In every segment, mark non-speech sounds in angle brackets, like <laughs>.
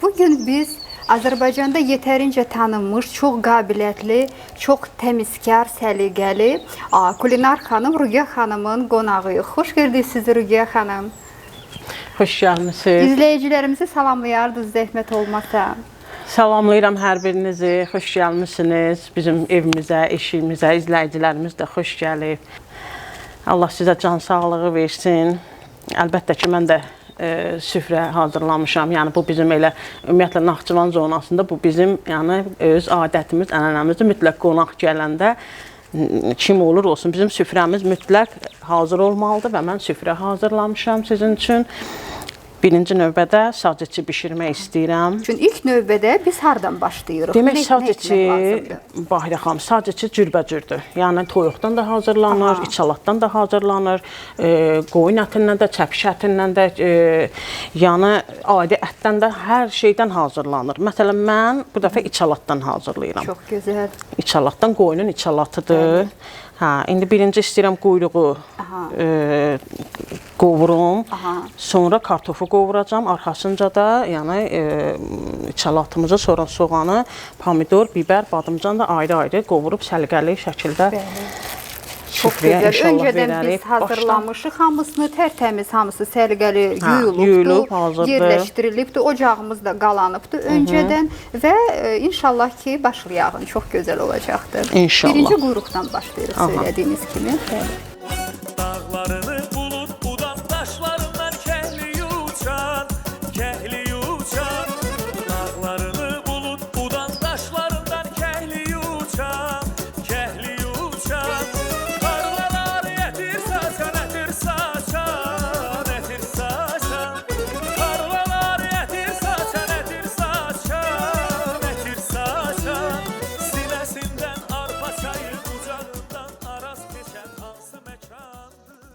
Bugün biz Azərbaycanda yetərincə tanınmış, çox qabiliyyətli, çox təmizkar, səliqəli kulinar xanım Rugiya xanımın qonağıyıq. Xoş gördük sizi Rugiya xanım. Xoş gəlmisiniz. İzləyicilərimizi salamlayardınız zəhmət olmasa. Salamlayıram hər birinizi. Xoş gəlmisiniz. Bizim evimizə, eşiyimizə, izləyicilərimiz də xoş gəlib. Allah sizə can sağlığı versin. Əlbəttə ki, mən də e, süfrə hazırlamışam. Yəni bu bizim elə ümumiyyətlə Naxçıvan zonasında bu bizim yəni öz adətimiz, ənənəmizdir. Mütləq qonaq gələndə kim olur olsun bizim süfrəmiz mütləq hazır olmalıdır və mən süfrə hazırlamışam sizin üçün. Birinci növbədə sacıçı bişirmək istəyirəm. Çünki ilk növbədə biz hardan başlayırıq? Demək sadəcə? Bahirə xanım, sadəcə cürbəcürdür. Yəni toyuqdan da hazırlanır, Aha. içalatdan da hazırlanır, e, qoyun ətindən də, çəpiş ətindən də, e, yəni adi ətdən də hər şeydən hazırlanır. Məsələn, mən bu dəfə içalatdan hazırlayıram. Çox gözəl. İçalatdan qoyunun içalatıdır. Hə, indi birinci istəyirəm quyruğu e, qovurum. Aha. Sonra kartofu qovuracam, arxasınca da yəni e, içalatımızı, sonra soğanı, pomidor, biber, badımcan da ayrı-ayrı qovurub səliqəli şəkildə Bəli. Çox süfrəyə gözəl. Öncədən verərik. biz hazırlamışıq hamısını tərtəmiz, hamısı səliqəli Hə, yuyulubdu, yuyulub, hazırdır. yerləşdirilibdi, ocağımız da qalanıbdı öncədən və e, inşallah ki başlayağın çox gözəl olacaqdır. İnşallah. Birinci quyruqdan başlayırıq Aha. söylədiyiniz kimi. Bəli. Dağlarını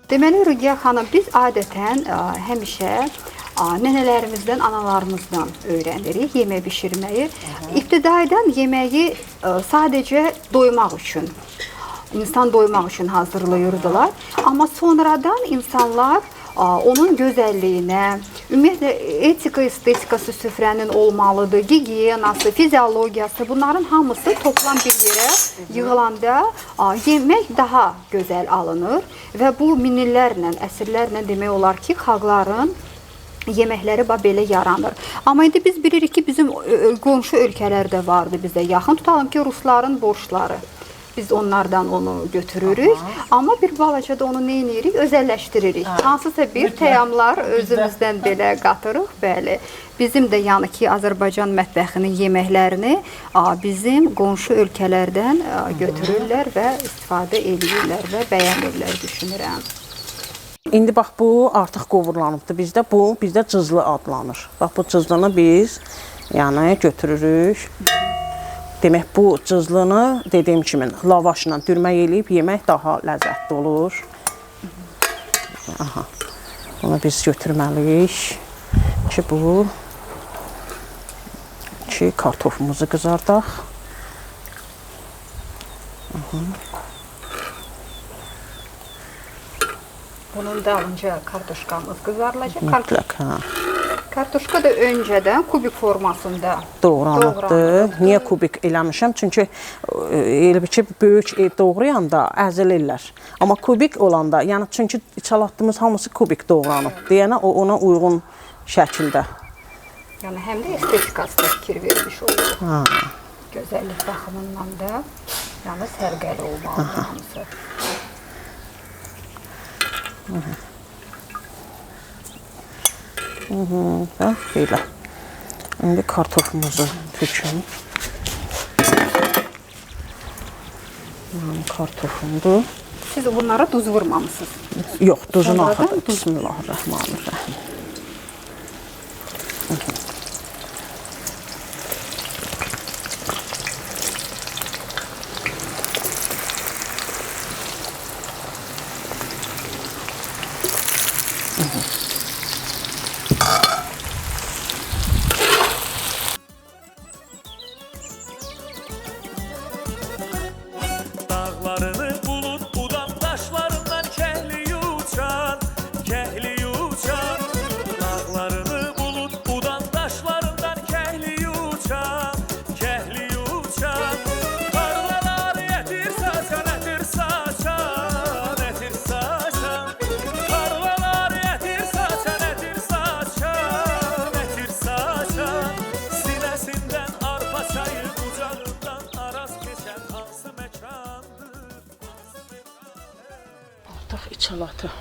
Deməli Rugiya xanım biz adətən ə, həmişə ə, nənələrimizdən, analarımızdan öyrənirik yemək bişirməyi. İbtidaidən yeməyi ə, sadəcə doymaq üçün insan doymaq üçün hazırlayırdılar. Amma sonradan insanlar onun gözəlliyinə, ümumiyyətlə etika, estetikası süfrənin olmalıdır, gigiyenası, fiziologiyası bunların hamısı toplam bir yerə yığılanda yemək daha gözəl alınır və bu minillərlə, əsrlərlə demək olar ki, xalqların yeməkləri belə yaranır. Amma indi biz bilirik ki, bizim ö- ö- qonşu ölkələrdə vardı bizə yaxın. Tutalım ki, rusların borşları. Biz onlardan onu götürürük. Amma bir balaca da onu nə edirik? Özəlləşdiririk. Hansısa bir təyamlar özümüzdən belə qatırıq, bəli. Bizim də yəni ki, Azərbaycan mətbəxinin yeməklərini bizim qonşu ölkələrdən götürürlər və istifadə edirlər və bəyənirlər düşünürəm. İndi bax bu artıq qovurulanıbdır. Bizdə bu bizdə cızlı adlanır. Bax bu cızlını biz yəni götürürük. Demək bu cızlını dediyim kimi lavaşla dürmək eləyib yemək daha ləzzətli olur. Aha. Bunu biz götürməliyik ki bu ki kartofumuzu qızardaq. Bunun dalınca kartuşkamız qızarılacaq. Mütləq, hə. Kartuşka da öncədən kubik formasında doğranıbdır. doğranıbdır. Niyə kubik eləmişəm? Çünki e, elə bir ki, böyük e, doğrayanda əzilirlər. Amma kubik olanda, yəni çünki içalatdığımız hamısı kubik doğranıb. Deyənə o ona uyğun şəkildə. Yəni həm də estetikasına fikir vermiş olur. Ha. Gözəllik baxımından da yəni sərgəli olmalıdır hamısı. Və belə. İndi kartofumuzu tökün. Yəni kartofumdur. Siz bunlara duz vurmamısınız. Yox, duzunu duz. Bismillahirrahmanirrahim. lot of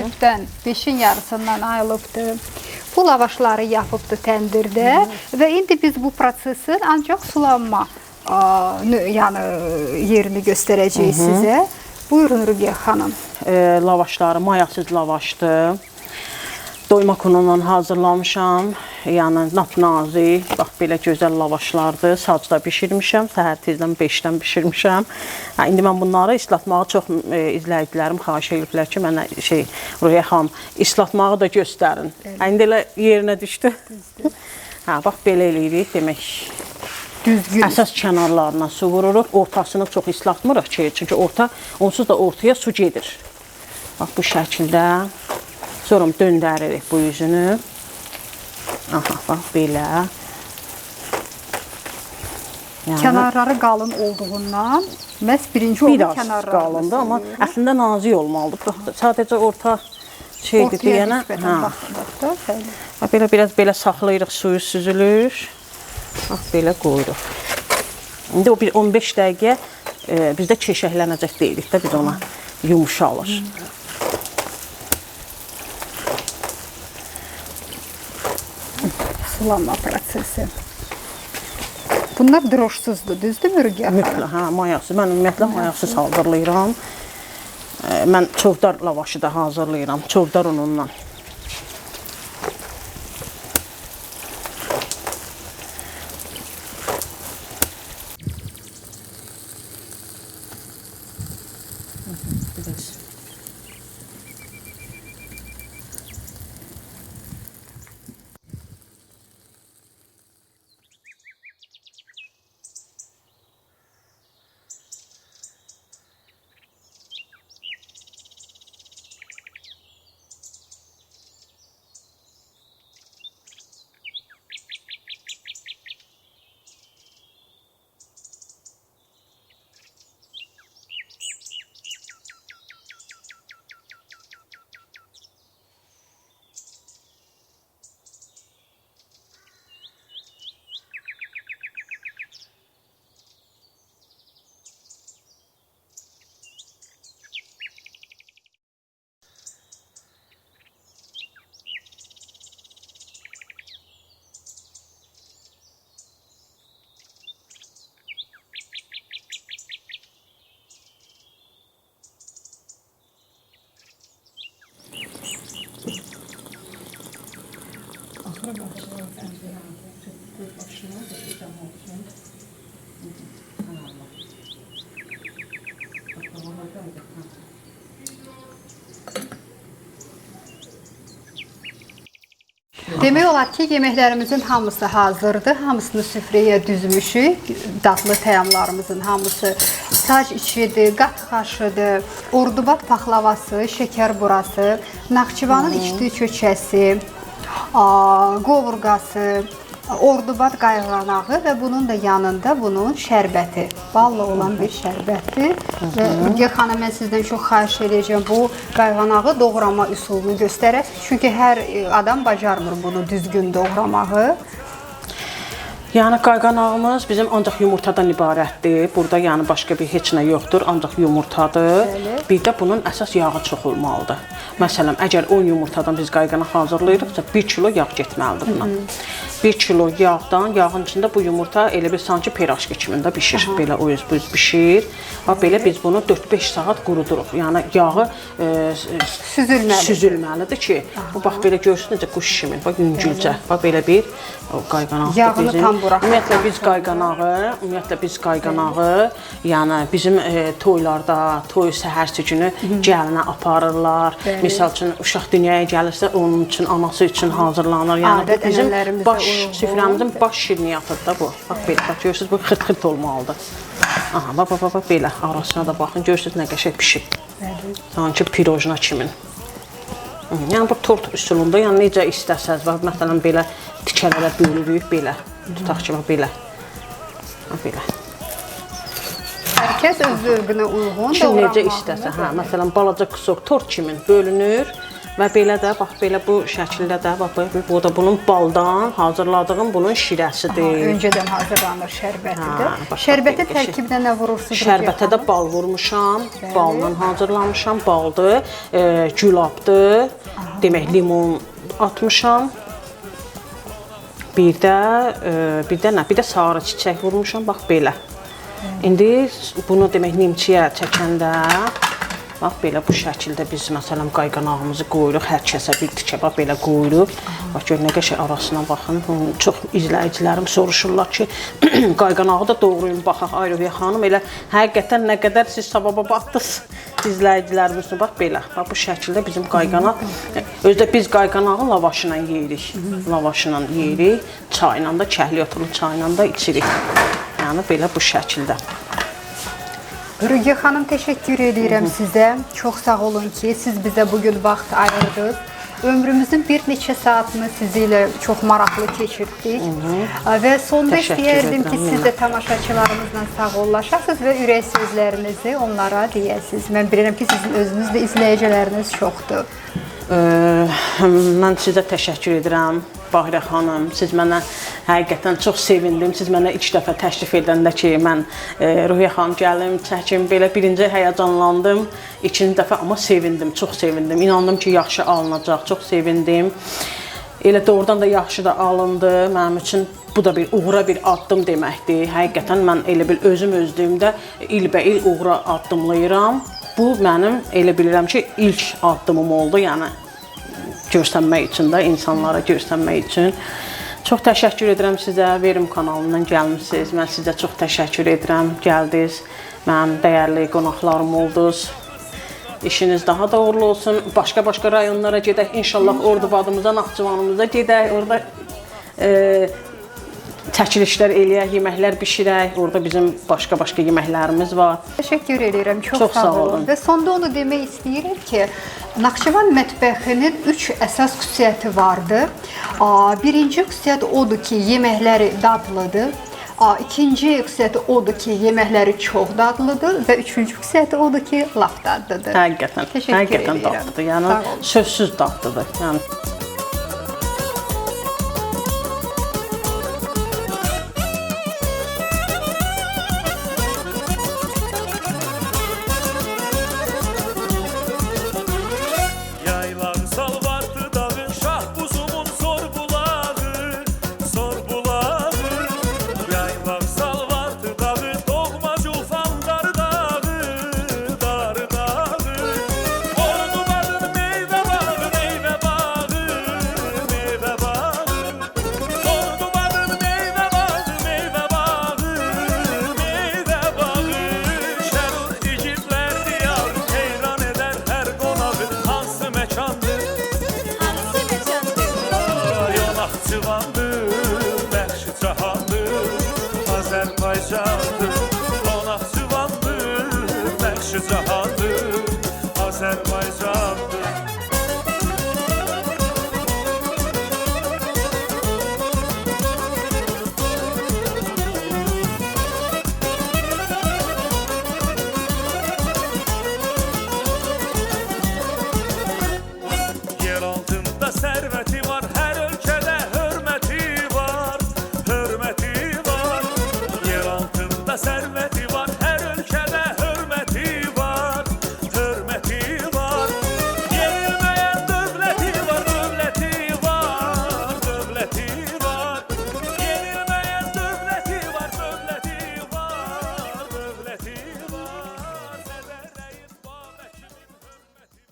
Sütdən 5-in yarısından ayılıbdı. Bu lavaşları yapıbdı təndirdə və indi biz bu prosesin ancaq sulanma nö- yəni yerini göstərəcəyik sizə. Buyurun Rubiyə xanım. e, lavaşları mayasız lavaşdır. Doyma kunundan hazırlamışam. Yəni napnazik, bax belə gözəl lavaşlardır. Sacda bişirmişəm. Səhər tezdən 5-dən bişirmişəm. Hə, indi mən bunları islatmağı çox e, izləyicilərim xahiş ediblər ki, mənə şey Ruhiyə xanım islatmağı da göstərin. Hə, indi elə yerinə düşdü. Hə, <laughs> bax belə eləyirik demək. Düzgün. Əsas kənarlarına su vururuq. Ortasını çox islatmırıq ki, çünki orta onsuz da ortaya su gedir. Bax bu şəkildə. Sonra döndəririk bu yüzünü. Aha, bax belə. Yəni Kənarları qalın olduğundan məhz birinci onu biraz kənarlarını qalındır, amma əslində nazik olmalıdır. Sadəcə orta şeydir deyənə. Hə. Bax belə biraz belə saxlayırıq, suyu süzülür. Bax belə qoyuruq. İndi o bir 15 dəqiqə e, bizdə keşəklənəcək deyirik də biz ona yumşalır. Sulanma prosesi. Bunlar droşsuzdur, düzdürmü Rubiyə xanım? Mütləq, hə, mayası. Mən ümumiyyətlə mayasız hazırlayıram. E, Mən çovdar lavaşı da hazırlayıram, çovdar unundan. Biraz. Demək olar ki, yeməklərimizin hamısı hazırdır. Hamısını süfrəyə düzmüşük. Dadlı təamlarımızın hamısı sac içidir, qat xaşıdır, ordubad paxlavası, şəkər burası, Naxçıvanın içli çöçəsi, qovurğası, ordubad qayğanağı və bunun da yanında bunun şərbəti. Balla olan bir şərbətdir. Və Rugiyə xanım mən sizdən çox xahiş edəcəm bu qayğanağı doğrama üsulunu göstərəsiniz. Çünki hər e, adam bacarmır bunu düzgün doğramağı. Yəni qayğanağımız bizim ancaq yumurtadan ibarətdir. Burada yəni başqa bir heç nə yoxdur, ancaq yumurtadır. Bəli. Bir də bunun əsas yağı çox olmalıdır. Məsələn, əgər 10 yumurtadan biz qayğanaq hazırlayırıqsa 1 kilo yağ getməlidir buna. 1 kilo yağdan, yağın içində bu yumurta elə bir sanki piraşki kimində bişir. Belə o yüz büz bişir. Və belə biz bunu 4-5 saat quruduruq. Yəni yağı e, Süzülməlidir. süzülməlidir ki, bu bax belə görsün necə quş kimi, bax yüngülcə. Bax belə bir qayğanaq Yağını tam buraxır. Ümumiyyətlə biz qayğanağı, ümumiyyətlə biz qayğanağı, yəni bizim e, toylarda, toy səhərsi günü gəlinə aparırlar. Bəli. Misal üçün uşaq dünyaya gəlirsə, onun üçün, anası üçün hazırlanır. Yəni Adət bizim baş süfrəmizin baş şirniyyatıdır da bu. Bax belə, bax görürsüz bu xırt-xırt olmalıdır. Aha, bax bax bax belə arasına da baxın, görürsüz nə qəşəng pişib. Bəli. Sanki pirojna kimin. Yəni bu tort üsulunda, yəni necə istəsəz, bax məsələn belə tikələrə bölürük belə. Tutaq ki, bax belə. Bax belə. Hər kəs öz zövqünə uyğun Kim necə istəsə, hə, məsələn balaca qısıq tort kimin bölünür və belə də bax belə bu şəkildə də bax bu, da bunun baldan hazırladığım bunun şirəsidir. Öncədən hazırlanır şərbəti Ha, də. bax, Şərbətin bax, qəşəng. tərkibinə nə vurursunuz? Şərbətə də bal vurmuşam, balla hazırlamışam, baldır, e, gülabdır, demək limon atmışam. Bir də bir də nə? Bir də sarı çiçək vurmuşam, bax belə. İndi bunu demək nimçiyə çəkəndə bax belə bu şəkildə biz məsələn qayğanağımızı qoyuruq, hər kəsə bir tikə bax belə qoyuruq. Bax gör nə qəşəng arasına baxın. Çox izləyicilərim soruşurlar ki, <clears throat> qayğanağı da doğrayın baxaq Ayroviya xanım. Elə həqiqətən nə qədər siz savaba baxdınız <laughs> izləyicilərimiz bax belə. Bax bu şəkildə bizim qayğanaq özdə biz qayğanağı lavaşı ilə yeyirik. Lavaşı ilə yeyirik, çayla da, kəhliyotlu çayla da içirik. Yəni belə bu şəkildə. Rugiyə xanım təşəkkür edirəm sizə. Çox sağ olun ki, siz bizə bu gün vaxt ayırdınız. Ömrümüzün bir neçə saatını sizi ilə çox maraqlı keçirdik. Və sonda istəyərdim ki, siz də tamaşaçılarımızla sağollaşasınız və ürək sözlərinizi onlara deyəsiniz. Mən bilirəm ki, sizin özünüz də izləyiciləriniz çoxdur. Mən sizə təşəkkür edirəm. Bahirə xanım, siz mənə həqiqətən çox sevindim. Siz mənə ilk dəfə təklif edəndə ki, mən e, Ruhiyyə xanım gəlim, çəkim, belə birinci həyəcanlandım. İkinci dəfə amma sevindim, çox sevindim. İnandım ki, yaxşı alınacaq. Çox sevindim. Elə doğrudan da yaxşı da alındı. Mənim üçün bu da bir uğura bir addım deməkdir. Həqiqətən mən elə bil özüm özlüyümdə ilbəil uğura addımlayıram. Bu mənim elə bilirəm ki, ilk addımım oldu. Yəni göstərmək üçün də insanlara göstərmək üçün. Çox təşəkkür edirəm sizə. Verim kanalından gəlmisiniz. Mən sizə çox təşəkkür edirəm. Gəldiniz. Mənim dəyərli qonaqlarım oldunuz. İşiniz daha da uğurlu olsun. Başqa-başqa rayonlara gedək. İnşallah Ordubadımıza, Naxçıvanımıza gedək. Orada e, çəkilişlər eləyək, yeməklər bişirək. Orada bizim başqa-başqa yeməklərimiz var. Təşəkkür edirəm. Çox, Çox sağ, olun. Və sonda onu demək istəyirəm ki, Naxçıvan mətbəxinin 3 əsas xüsusiyyəti vardır. Aa, Birinci xüsusiyyət odur ki, yeməkləri dadlıdır. İkinci xüsusiyyəti odur ki, yeməkləri çox dadlıdır və üçüncü xüsusiyyəti odur ki, lap dadlıdır. Həqiqətən, Təşəkkür həqiqətən edirəm. dadlıdır. Yəni sözsüz dadlıdır. Yəni